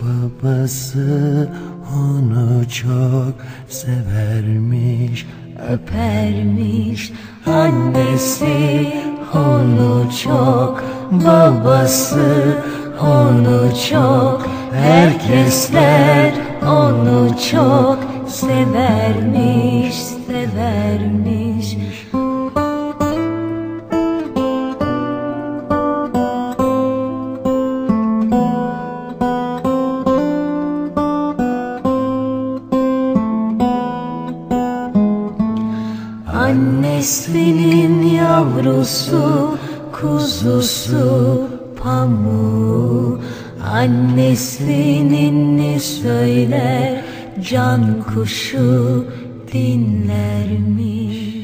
Babası onu çok severmiş öpermiş. Annesi onu çok Babası onu çok. Herkesler onu çok Severmiş, severmiş Annesinin yavrusu, kuzusu, pamuğu. Annesinin ne söyler can kuşu dinlermiş